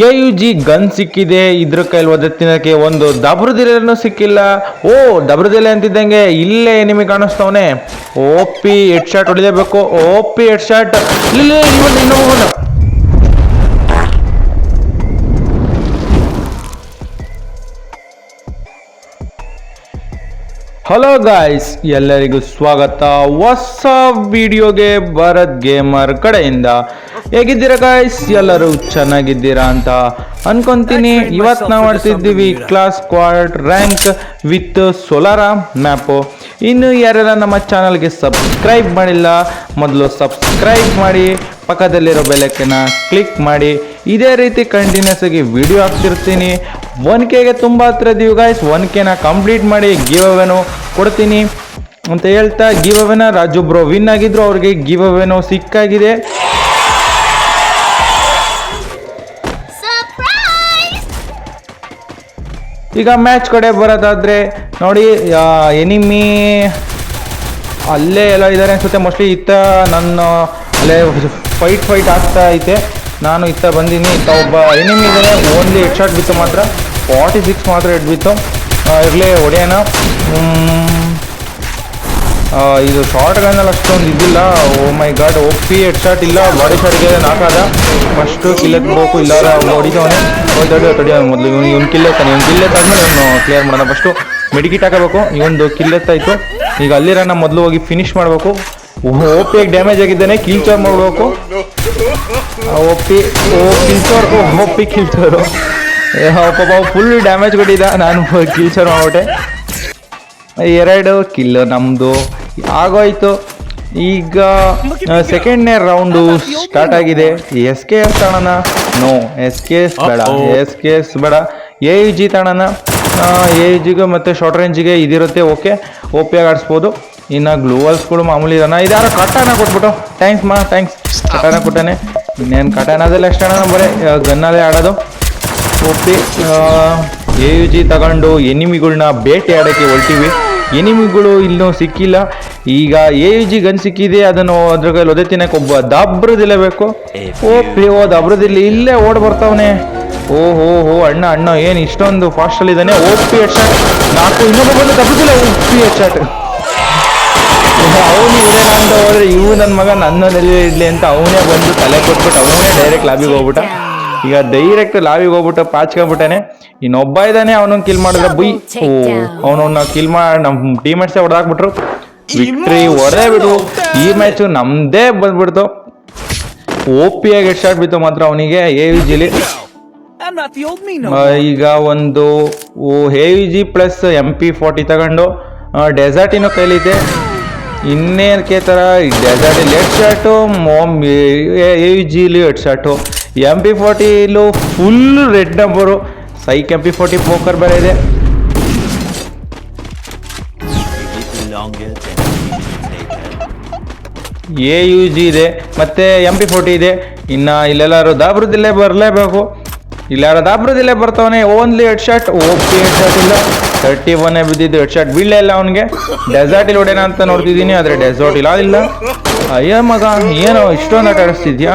A U G gun ಸಿಕ್ಕಿದೆ. ಇದ್ರ ಕೈಲಿ ಒದತ್ತಿನಕ್ಕೆ ಒಂದು ದಬ್ರದಿಲೆನೂ ಸಿಕ್ಕಿಲ್ಲ. ಓ, ದಬ್ರದಿಲೆ ಅಂತಿದ್ದಂಗೆ ಇಲ್ಲೇ ನಿಮಗೆ ಕಾಣಿಸ್ತವನೆ. ಓ ಪಿ ಶಾರ್ಟ್ ಶಾಟ್ ಹೊಡಿಲೇಬೇಕು ಓ ಪಿ ಎಡ್ ಶಾಟ್ ಇಲ್ಲ ಇವನು ಇನ್ನೊಬ್ಬನು ಹಲೋ ಗಾಯ್ಸ್ ಎಲ್ಲರಿಗೂ ಸ್ವಾಗತ. ಹೊಸ ವಿಡಿಯೋಗೆ ಭರತ್ ಗೇಮರ್ ಕಡೆಯಿಂದ. ಹೇಗಿದ್ದೀರಾ ಗಾಯ್ಸ್ ಎಲ್ಲರೂ ಚೆನ್ನಾಗಿದ್ದೀರಾ ಅಂತ ಅನ್ಕೊಂತೀನಿ. ಇವತ್ತು ನಾವು ಆಡ್ತಿದ್ದೀವಿ class quart rank with Solara map ಇನ್ನು ಯಾರೆಲ್ಲ ನಮ್ಮ ಚಾನಲ್ಗೆ ಸಬ್ಸ್ಕ್ರೈಬ್ ಮಾಡಿಲ್ಲ ಮೊದಲು ಸಬ್ಸ್ಕ್ರೈಬ್ ಮಾಡಿ ಪಕ್ಕದಲ್ಲಿರೋ ಬೆಲಕ್ಕನ್ನ ಕ್ಲಿಕ್ ಮಾಡಿ. ಇದೇ ರೀತಿ ಕಂಟಿನ್ಯೂಸ್ ಆಗಿ ವಿಡಿಯೋ ಹಾಕ್ತಿರ್ತೀನಿ ಒನ್ ಕೆಗೆ ತುಂಬ ಹತ್ರ ಇದೀವಿ ಗಾಯ್ಸ್ ಒನ್ ಕೆನ ಕಂಪ್ಲೀಟ್ ಮಾಡಿ ಗಿವ್ ಅವೇನು ಕೊಡ್ತೀನಿ. ಅಂತ ಹೇಳ್ತಾ ಗಿವ್ ಅವೇನ ರಾಜು ಬ್ರೋ ವಿನ್ ಆಗಿದ್ರು ಅವ್ರಿಗೆ ಗಿವ್ ಅವೇನೋ ಸಿಕ್ಕಾಗಿದೆ. ಈಗ ಮ್ಯಾಚ್ ಕಡೆ ಬರೋದಾದರೆ ನೋಡಿ ಎನಿಮಿ ಅಲ್ಲೇ ಎಲ್ಲ ಇದ್ದಾರೆ ಅನ್ಸುತ್ತೆ. ಮೋಸ್ಟ್ಲಿ ಇತ್ತ ನನ್ನ, ಅಲ್ಲೇ ಫೈಟ್ ಫೈಟ್ ಆಗ್ತಾ ಐತೆ. ನಾನು ಇತ್ತ ಬಂದೀನಿ. ಇತ್ತ ಒಬ್ಬ ಎನಿಮಿ ಇದ್ದಾನೆ ಓನ್ಲಿ ಹೆಡ್ ಶಾಟ್ ಬಿತ್ತು ಮಾತ್ರ. ಫಾರ್ಟಿ ಸಿಕ್ಸ್ ಮಾತ್ರ ಎಡ್ ಬಿತ್ತು ಇರಲೇ, ಹೊಡೆಯೋಣ. ಇದು ಶಾರ್ಟ್ ಗನ್ನಲ್ಲಿ ಅಷ್ಟೊಂದು ಇದಿಲ್ಲ. ಓ ಮೈ ಗಾಡ್ ಒಪ್ಪಿ ಹೆಡ್ ಶಾಟ್ ಇಲ್ಲ ಬಾಡಿ ಶಾಟ್ಗೆ ನಾಕಾದ. ಫಸ್ಟು ಕಿಲ್ ಎತ್ಬೇಕು ಇಲ್ಲ ಹೊಡಿದವನೆ ತಡಿ ಮೊದಲು ಇವನು ಇವ್ನು ಕಿಲ್ ಎತ್ತಾನೆ. ಇವ್ನು ಕಿಲ್ ಅವನು ಕ್ಲಿಯರ್ ಮಾಡೋಣ. ಫಸ್ಟು ಮೆಡಿಕಿಟ್ ಹಾಕಬೇಕು. ಇವೊಂದು ಕಿಲ್ ಎತ್ತಾಯ್ತು. ಈಗ ಅಲ್ಲಿರೋಣ ಮೊದಲು ಹೋಗಿ ಫಿನಿಶ್ ಮಾಡಬೇಕು. ಓ ಪಿ ಡ್ಯಾಮೇಜ್ ಆಗಿದ್ದಾನೆ ಕಿಲ್ಚೋರ್ ಮಾಡಬೇಕು. ಓ ಪಿ ಓ ಕಿಲ್ಚೋರ್ ಒಪ್ಪಿ ಕಿಲ್ಚೋರು ಪಾಪ ಫುಲ್ ಡ್ಯಾಮೇಜ್ ಕೊಟ್ಟಿದ್ದ. ನಾನು ಕಿಲ್ಚೋರ್ ಮಾಡ್ಬಿಟ್ಟೆ. ಎರಡು ಕಿಲ್ ನಮ್ಮದು ಆಗೋಯ್ತು. ಈಗ ಸೆಕೆಂಡ್ನೇ ರೌಂಡು ಸ್ಟಾರ್ಟ್ ಆಗಿದೆ. ಎಸ್ ಕೆ ಎಸ್ ತಾಣನ ನೋ ಎಸ್ ಕೆ ಎಸ್ ಬೇಡ. ಎಸ್ ಕೆ ಎಸ್ ಬೇಡ. ಎ ಯು ಜಿ ತಾಣನ ಎ ಯು ಜಿಗೆ ಮತ್ತು ಶಾರ್ಟ್ ರೇಂಜಿಗೆ ಇದಿರುತ್ತೆ ಓಕೆ ಓಪಿ ಆಗಿ ಆಡಿಸ್ಬೋದು. ಇನ್ನು ಗ್ಲೂವಲ್ಸ್ಗಳು ಮಾಮೂಲಿ ಇದಾನ ಇದಾರ ಕಟಾನ ಕೊಟ್ಬಿಟ್ಟು. ಥ್ಯಾಂಕ್ಸ್ ಮಾ ಥ್ಯಾಂಕ್ಸ್ ಕಟಾನ ಕೊಟ್ಟಾನೆ. ಇನ್ನೇನು ಕಟಾನದಲ್ಲ ಎಷ್ಟಣ್ಣ ಬರೀ ಗನ್ನಲ್ಲೇ ಆಡೋದು. ಓಪಿ ಎ ಯು ಜಿ ತಗೊಂಡು ಎನಿಮಿಗಳನ್ನ ಬೇಟೆ ಆಡೋಕ್ಕೆ ಹೊಲ್ಟಿವಿ ಎನಿಮಿಗಳು ಇಲ್ಲೂ ಸಿಕ್ಕಿಲ್ಲ. ಈಗ ಎ ಯು ಜಿ ಗನ್ ಸಿಕ್ಕಿದೆ ಅದನ್ನು ಅದ್ರ ಕೈಲಿ ಒದೆ ತಿನ್ನಕ್ಕೆ ಒಬ್ಬ ದಬ್ರದಿಲ್ಲಬೇಕು ಓ ಪಿ ಓ ದಬ್ರದಿಲ್ಲ ಇಲ್ಲೇ ಓಡ್ ಬರ್ತಾವನೆ. ಓ ಹೋ ಹೋ ಅಣ್ಣ ಅಣ್ಣ ಏನು ಇಷ್ಟೊಂದು ಫಾಸ್ಟಲ್ಲಿ ಇದ್ದಾನೆ. ಓ ಪಿ ಎಚ್ ಶಾಟ್ ನಾಲ್ಕು ಇನ್ನೊಬ್ಬ ಬಂದು ದಬ್ರದಿಲ್ಲ ಓ ಪಿ ಎಚ್ ಶಾಟ್ ಅವನು ಅಂತ ಹೋದ್ರೆ ಇವು ನನ್ನ ಮಗ ನನ್ನ ಇಡ್ಲಿ ಅಂತ ಅವನೇ ಬಂದು ತಲೆ ಕೊಟ್ಬಿಟ್ಟು ಅವನೇ ಡೈರೆಕ್ಟ್ ಲಾಬಿಗೆ ಹೋಗ್ಬಿಟ್ಟ. ಈಗ ಡೈರೆಕ್ಟ್ ಲಾವಿಗೆ ಹೋಗ್ಬಿಟ್ಟು ಪಾಚ್ಕೊಂಡ್ಬಿಟ್ಟಾನೆ. ಇನ್ನೊಬ್ಬ ಇದ್ದಾನೆ ಅವನ ಕಿಲ್ ಮಾಡಿದ್ರೆ ಬುಯ್. ಓ ಅವನನ್ನ ಕಿಲ್ ಮಾಡಿ ನಮ್ಮ ಟೀಮೇಟ್ಸೇ ಹೊಡೆದಾಕ್ಬಿಟ್ರು. ವಿಕ್ಟ್ರಿ ಹೊರೇ ಬಿಡು. ಈ ಮ್ಯಾಚು ನಮ್ದೇ ಬಂದ್ಬಿಡ್ತು. ಓಪಿ ಪಿ ಆಗಿ ಹೆಡ್ ಶಾಟ್ ಬಿತ್ತು ಮಾತ್ರ ಅವನಿಗೆ ಎ ವಿ ಜಿಲಿ ಈಗ ಒಂದು A V G plus M P forty ತಗೊಂಡು ಇನ್ನು ಕೈಲಿದೆ. ಇನ್ನೇನಕ್ಕೆ ಥರ ಡೆಸರ್ಟಲ್ಲಿ ಹೆಡ್ ಶಾಟು ಮೋಮ್ ಎ ವಿ ಜಿಲಿ ಹೆಡ್ ಶಾಟು ಎಂ ಪಿ ಫೋರ್ಟಿಲು ಫುಲ್ ರೆಡ್ ನಂಬರು ಸೈಕ್ ಎಂ ಪಿ ಫೋರ್ಟಿ ಪೋಕರ್ ಬೇರೆ ಇದೆ. ಎ ಯು ಜಿ ಇದೆ, ಮತ್ತೆ ಎಂ ಪಿ ಫೋರ್ಟಿ ಇದೆ. ಇನ್ನು ಇಲ್ಲೆಲ್ಲರೂ ದಾಬ್ರದಿಲ್ಲೇ ಬರಲೇಬೇಕು. ಇಲ್ಲಾರ ದಾಬ್ರದಿಲ್ಲೇ ಬರ್ತಾವನೆ only head shot okay head shot ಇಲ್ಲ. ತರ್ಟಿ ಒನ್ ಬಿದ್ದಿದ್ದು ಹೆಡ್ ಶಾಟ್ ಬೀಳಲೇ ಇಲ್ಲ ಅವನಿಗೆ. ಡೆಸರ್ಟ್ ಇಲ್ಲಿ ಹೊಡೆನ ಅಂತ ನೋಡ್ತಿದ್ದೀನಿ, ಆದರೆ ಡೆಸರ್ಟ್ ಇಲ್ಲ ಇಲ್ಲ ಅಯ್ಯ ಮಗ, ಏನೋ ಇಷ್ಟೊಂದು ಆಟ ಆಡಿಸ್ತಿದ್ಯಾ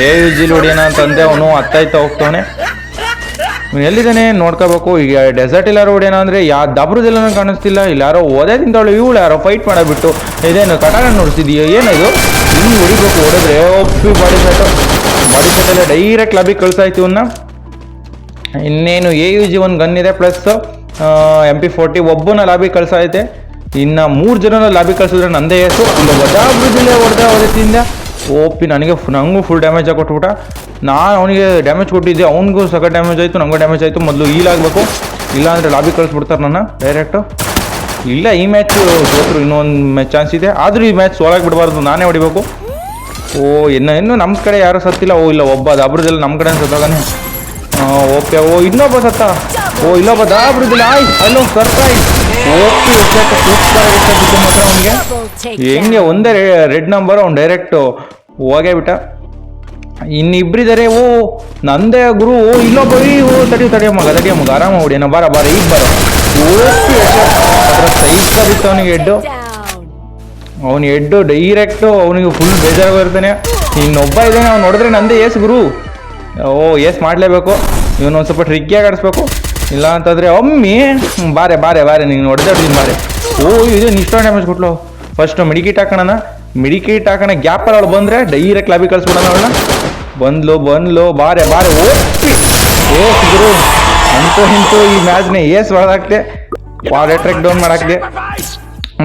ಯು ಜಿಲಿ ಹೊಡೆಯೋಣ ಅಂತಂದೆ, ಅವನು ಹತ್ತಾಯ್ತಾ ಹೋಗ್ತವನೆ. ಎಲ್ಲಿದ್ದಾನೆ? ನೋಡ್ಕೋಬೇಕು. ಈಗ ಡೆಸರ್ಟ್ ಎಲ್ಲಾರು ಹೊಡೆಯೋಣ ಅಂದರೆ, ಯಾ ದಬ್ರದೆಲ್ಲ ಕಾಣಿಸ್ತಿಲ್ಲ. ಇಲ್ಲಾರೋ ಓದೇ ತಿಂತಾವಳು ಇವಳು ಯಾರೋ ಫೈಟ್ ಮಾಡಬಿಟ್ಟು. ಇದೇನು ಕಟಾಣ ನೋಡ್ತಿದೀಯೋ? ಏನದು? ಹಿಂಗೆ ಹೊಡಿಬೇಕು, ಹೊಡೆದ್ರೆ. ಒಪ್ಪಿ ಬಾಡಿ ಸೆಟ್ ಬಾಡಿ ಸೆಟ್ಟಲ್ಲೇ ಡೈರೆಕ್ಟ್ ಲಾಬಿಗೆ ಕಳಿಸಾಯ್ತು ಇವನ್ನ ಇನ್ನೇನು ಎ ಯು ಜಿ ಒಂದು ಗನ್ ಇದೆ ಪ್ಲಸ್ ಎಂ ಪಿ ಫೋರ್ಟಿ ಒಬ್ಬನ ಲಾಬಿ ಕಳ್ಸೈತೆ ಇನ್ನು ಮೂರು ಜನನ ಲಾಬಿ ಕಳ್ಸಿದ್ರೆ ನಂದೇ ಹೆಸರು ಒಂದು ಬದಾಬ್ರದಿಲ್ಲೇ ಹೊಡೆದ ಹೊಡೆತಿಂದ ಓಪಿ ನನಗೆ ನನಗೂ ನಂಗೂ ಫುಲ್ ಡ್ಯಾಮೇಜ್ ಆಗಿ ಕೊಟ್ಬಿಟ್ಟ. ನಾನು ಅವನಿಗೆ ಡ್ಯಾಮೇಜ್ ಕೊಟ್ಟಿದ್ದೆ, ಅವನಿಗೂ ಸಕ ಡ್ಯಾಮೇಜ್ ಆಯಿತು ನನಗೂ ಡ್ಯಾಮೇಜ್ ಆಯಿತು. ಮೊದಲು ಈಲಾಗಬೇಕು ಇಲ್ಲಾಂದರೆ ಲಾಬಿ ಕಳಿಸ್ಬಿಡ್ತಾರೆ ನನ್ನ ಡೈರೆಕ್ಟು ಇಲ್ಲ, ಈ ಮ್ಯಾಚ್ ಸೋತರು, ಇನ್ನೊಂದು ಮ್ಯಾಚ್ ಚಾನ್ಸ್ ಇದೆ. ಆದರೂ ಈ ಮ್ಯಾಚ್ ಸೋಲಾಗಿ ಬಿಡಬಾರ್ದು ನಾನೇ ಹೊಡಿಬೇಕು. ಓ, ಇನ್ನು ಇನ್ನೂ ನಮ್ಮ ಕಡೆ ಯಾರೂ ಸತ್ತಿಲ್ಲ. ಓ, ಇಲ್ಲ, ಒಬ್ಬ ಅಬ್ರದೆಲ್ಲ ನಮ್ಮ ಕಡೆ ಸತ್ತಾಗನೆ. ಓಕೆ ಓ, ಇನ್ನೊಬ್ಬ ಸತ್ತ. ಓ ಇಲ್ಲೊಬ್ಬ ದಾಬ್ರದಿಲ್ಲ ಆಯ್ ಅಲ್ಲೋ ಸರ್ಪ್ರೈಸ್ ಓಕೆ ಮಾತ್ರ ಹೆಂಗೆ ಒಂದೇ ರೆಡ್ ನಂಬರ್ ಅವ್ನು ಡೈರೆಕ್ಟ್ ಹೋಗೇ ಬಿಟ್ಟ. ಇನ್ನಿಬ್ರಿದಾರೆ, ಓ, ನಂದೇ ಗುರು. ಓ ಇಲ್ಲೊಬ್ಬ ಓ ತಡಿಯೋ ತಡಿಯೋ ಮಗ ತಡಿಯೋ ಮಗ ಆರಾಮ ಹೊಡಿಯೋಣ ಬಾರ ಬಾರ, ಈಗ ಬರ. ಓಪಿ ಅದರ ಬಿತ್ತು ಅವನಿಗೆ ಹೆಡ್ಡು ಅವನ ಹೆಡ್ಡು ಡೈರೆಕ್ಟು ಅವನಿಗೆ ಫುಲ್ ಬೇಜಾರಾಗಿರ್ತಾನೆ ಇನ್ನೊಬ್ಬ ಇದ್ದಾನೆ, ಅವ್ನು ನೋಡಿದ್ರೆ ನಂದೇ ಏಸ್ ಗುರು. ಓ ಎಸ್ ಮಾಡಲೇಬೇಕು. ಇವನು ಒಂದು ಸ್ವಲ್ಪ ಟ್ರಿಕ್ಕಿಯಾಗಿ ಆಡಿಸ್ಬೇಕು. ಇಲ್ಲ ಅಂತಂದರೆ, ಒಮ್ಮಿ ಬಾರೆ ಬಾರೆ ಬಾರೆ, ನೀನು ಹೊಡೆದಾಡ್ತೀನಿ ಬಾರೆ ಓ, ಇದು ಇಷ್ಟೊಂದು ಡ್ಯಾಮೇಜ್ ಕೊಟ್ಲು. ಫಸ್ಟು ಮಿಡಿಕಿಟ್ ಹಾಕೋಣ ಮಿಡಿಕಿಟ್ ಹಾಕೋಣ ಗ್ಯಾಪಲ್ಲಿ ಅವಳು ಬಂದರೆ ಡೈರೆಕ್ಟ್ ಲಾಬಿ ಕಳಿಸ್ಬಿಡೋಣ ಅವಳನ್ನ. ಬಂದ್ಲು ಬಂದ್ಲು, ಬಾರೆ ಬಾರೆ, ಓಪಿ. ಏಸ್ ಗುರು. ಅಂತೂ ಇಂತೂ ಈ ಮ್ಯಾಚ್ನ ಏಸ್ ಹೊಡೆದಾಕ್ದೆ ವಾರ್ ಟ್ರ್ಯಾಕ್ ಡೌನ್ ಮಾಡಾಕ್ದೆ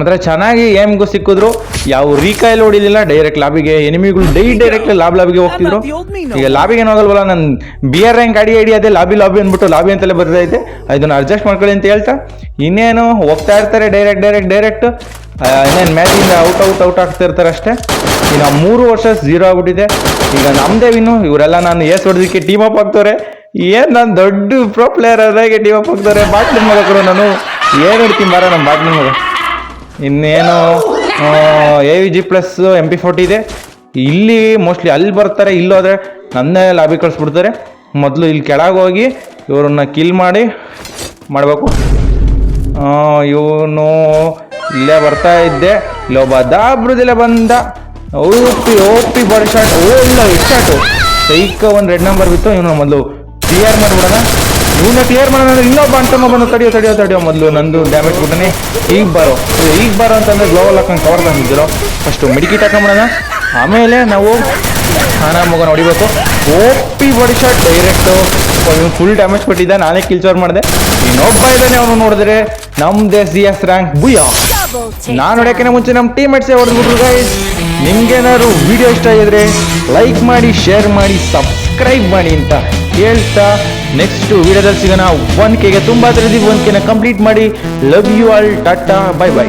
ಮಾತ್ರ ಚೆನ್ನಾಗಿ ಏಮ್ಗೂ ಸಿಕ್ಕಿದ್ರು. ಯಾವ ರೀಕಾಯಲ್ಲಿ ಹೊಡಿಲಿಲ್ಲ ಡೈರೆಕ್ಟ್ ಲಾಬಿಗೆ ಎನಿಮಿಗಳು ಡೈ ಡೈರೆಕ್ಟ್ ಲಾಬ್ ಲಾಬಿಗೆ ಹೋಗ್ತಿದ್ರು. ಈಗ ಲಾಬಿಗೆ ಏನಾಗಲ್ವಲ್ಲ ಹೋಗಲ್ವಲ್ಲ ನಾನು ಬಿ ಆರ್ ರ್ಯಾಂಕ್ ಅಡಿ ಐಡಿ ಅದೇ ಲಾಬಿ ಲಾಬಿ ಅಂದ್ಬಿಟ್ಟು ಲಾಬಿ ಅಂತಲೇ ಬರ್ತೈತೆ ಅದನ್ನ ಅಡ್ಜಸ್ಟ್ ಮಾಡ್ಕೊಳ್ಳಿ ಅಂತ ಹೇಳ್ತಾ ಇನ್ನೇನು ಹೋಗ್ತಾ ಇರ್ತಾರೆ ಡೈರೆಕ್ಟ್ ಡೈರೆಕ್ಟ್ ಡೈರೆಕ್ಟ್ ಇನ್ನೇನು ಮ್ಯಾಚಿಂದ ಔಟ್ ಔಟ್ ಔಟ್ ಆಗ್ತಾ ಇರ್ತಾರೆ ಅಷ್ಟೇ. ಈಗ ಮೂರು ವರ್ಷ ಝೀರೋ ಆಗ್ಬಿಟ್ಟಿದೆ. ಈಗ ನಮ್ದೇ ವಿನ್ನು ಇವರೆಲ್ಲ ನಾನು ಏಸ್ ಹೊಡೆದಕ್ಕೆ ಟೀಮ್ ಅಪ್ ಆಗ್ತವ್ರೆ. ಏನು ನಾನು ದೊಡ್ಡ ಪ್ರೊ ಪ್ಲೇಯರ್ ಅದಾಗೆ ಟೀಮ್ ಅಪ್ ಆಗ್ತಾರೆ ಬಾಟ್ಲಿಂಗ್ ಮಾಡೋಕ್ರು ನಾನು. ಏನು ಹಿಡ್ತೀನಿ ಬಾರ ನಮ್ಮ ಬಾಟ್ಲಿಂಗ್ ಮಗ. ಇನ್ನೇನು? A V G plus M P forty ಇದೆ. ಇಲ್ಲಿ ಮೋಸ್ಟ್ಲಿ ಅಲ್ಲಿ ಬರ್ತಾರೆ ಇಲ್ಲೋದ್ರೆ ನನ್ನೇ ಲಾಬಿ ಕಳಿಸ್ಬಿಡ್ತಾರೆ. ಮೊದಲು ಇಲ್ಲಿ ಕೆಳಗೆ ಹೋಗಿ ಇವ್ರನ್ನ ಕಿಲ್ ಮಾಡಿ ಮಾಡಬೇಕು. ಇವನು ಇಲ್ಲೇ ಬರ್ತಾ ಇದ್ದೆ. ಇಲ್ಲೊಬ್ಬ ದಾಬ್ರದಿಲ್ಲ ಬಂದ. ಓಪಿ ಓಪಿ ಬರ್ ಶಾಟ್ ಓ ಇಲ್ಲ ಎಷ್ಟು ಶಾಟು ಸೈಕ ಒಂದು ರೆಡ್ ನಂಬರ್ ಬಿತ್ತು. ಇವನು ಮೊದಲು ಕ್ಲಿಯರ್ ಮಾಡಿಬಿಡೋಣ. ಇವನ್ನ ಕ್ಲಿಯರ್ ಮಾಡೋಣ ಇನ್ನೊಬ್ಬ ಅಂತಮ್ಮ ಬಂದು ತಡಿಯೋ ತಡಿಯೋ ತಡಿಯೋ ಮೊದಲು ನಂದು ಡ್ಯಾಮೇಜ್ ಕೊಡ್ತಾನೆ ಈಗ ಬರೋ. ಈಗ ಬರೋ ಅಂತಂದ್ರೆ ಗ್ಲೋವಲ್ ಹಾಕೊಂಡು ಕವರ್ ತಂದಿದ್ದಿರೋ? ಫಸ್ಟು ಮಿಡಿಕಿ ತಗೊಂಬಿಡೋಣ ಆಮೇಲೆ ನಾವು ಹಣ ಮಗನ ಹೊಡಿಬೇಕು. ಓಪಿ ಬಾಡಿ ಶಾಟ್ ಡೈರೆಕ್ಟು ಇವನು ಫುಲ್ ಡ್ಯಾಮೇಜ್ ಕೊಟ್ಟಿದ್ದ, ನಾನೇ ಕಿಲ್ಚೋರ್ ಮಾಡಿದೆ. ಇನ್ನೊಬ್ಬ ಇದ್ದಾನೆ, ಅವನು ನೋಡಿದ್ರೆ ನಮ್ದೇ ಸಿ ಎಸ್ ರ್ಯಾಂಕ್ ಬುಯ್ಯ ನಾನು ಹೊಡೆಯೋಕ್ಕಿಂತ ಮುಂಚೆ ನಮ್ಮ ಟೀಮ್ ಮೇಟ್ಸೇ ಹೊಡೆದ್ಬಿಟ್ರು ಗೈಸ್ ನಿಮ್ಗೇನಾದ್ರು ವಿಡಿಯೋ ಇಷ್ಟ ಆಗಿದ್ರೆ ಲೈಕ್ ಮಾಡಿ ಶೇರ್ ಮಾಡಿ ಸಬ್ಸ್ಕ್ರೈಬ್ ಮಾಡಿ ಅಂತ ಹೇಳ್ತಾ ನೆಕ್ಸ್ಟ್ ವಿಡಿಯೋದಲ್ಲಿ ಸಿಗೋಣ. ಒನ್ ಕೆಗೆ ತುಂಬ ತಿಳಿದಿ ಒನ್ ಕೆನ ಕಂಪ್ಲೀಟ್ ಮಾಡಿ. Love you all Tata bye by